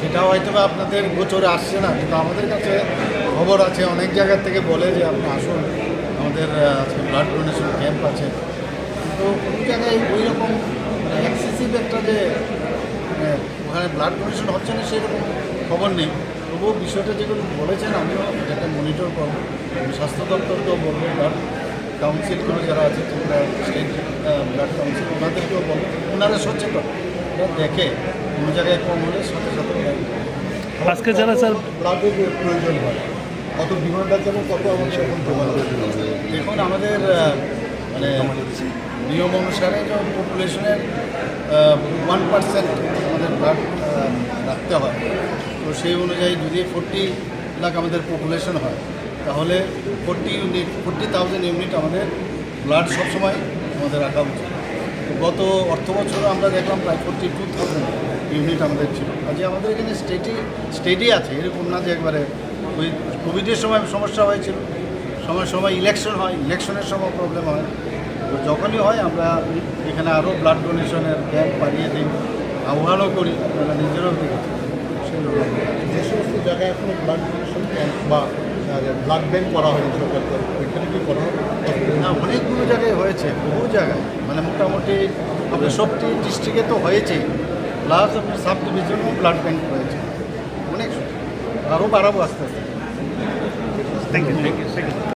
সেটা হয়তো আপনাদের গোচরে আসছে না, কিন্তু আমাদের কাছে খবর আছে, অনেক জায়গা থেকে বলে যে আপনি আসুন, আমাদের আজকে ব্লাড ডোনেশন ক্যাম্প আছে। তো কোনো জায়গায় ওই রকম এক্সেসিভ একটা যে মানে ওখানে ব্লাড ডোনেশন হচ্ছে না সেরকম খবর নেই। তবুও বিষয়টা যেগুলো বলেছেন আমিও এটাকে মনিটর করব স্বাস্থ্য দপ্তরকেও বলব ব্লাড কাউন্সিলগুলো যারা আছে যেগুলো স্টেট ব্লাড কাউন্সিল ওনাদেরকেও বলব, ওনারা সচেতন। দেখে কোনো জায়গায় কম হলে সাথে সাথে আজকে যারা স্যার ব্লাডের প্রয়োজন হয়। কত ডিমান্ডার যেমন কত আমাদের এখন দেখুন আমাদের মানে নিয়ম অনুসারে যে পপুলেশনের ওয়ান পার্সেন্ট আমাদের ব্লাড রাখতে হয় তো সেই অনুযায়ী যদি ফোরটি লাখ আমাদের পপুলেশন হয় তাহলে forty unit forty thousand unit আমাদের ব্লাড সবসময় আমাদের রাখা উচিত। গত অর্থ বছরে আমরা দেখলাম প্রায় ফোরটি টু থাউজেন্ড ইউনিট আমাদের ছিল। কাজে আমাদের এখানে স্টেটই স্টেটই আছে, এরকম না যে একবারে ওই কোভিডের সময় সমস্যা হয়েছিল। সময় সময় ইলেকশন হয় ইলেকশনের সময় প্রবলেম হয়। তো যখনই হয়, আমরা এখানে আরও ব্লাড ডোনেশনের ক্যাম্প বাড়িয়ে দিই, আহ্বানও করি আমরা নিজেরাও দেখেছেন। সেগুলো যে সমস্ত জায়গায় এখনও ব্লাড ডোনেশন ক্যাম্প বা ব্লাড ব্যাঙ্ক করা হয়েছিল ওইখানে কি করা না অনেকগুলো জায়গায় হয়েছে বহু জায়গায়। মানে মোটামুটি আপনার সবটি ডিস্ট্রিক্টে তো হয়েছে প্লাস আপনার সাব ডিভিশনেও ব্লাড ব্যাঙ্ক হয়েছে অনেক আরও বাড়াবো আস্তে আস্তে। Thank you thank you thank you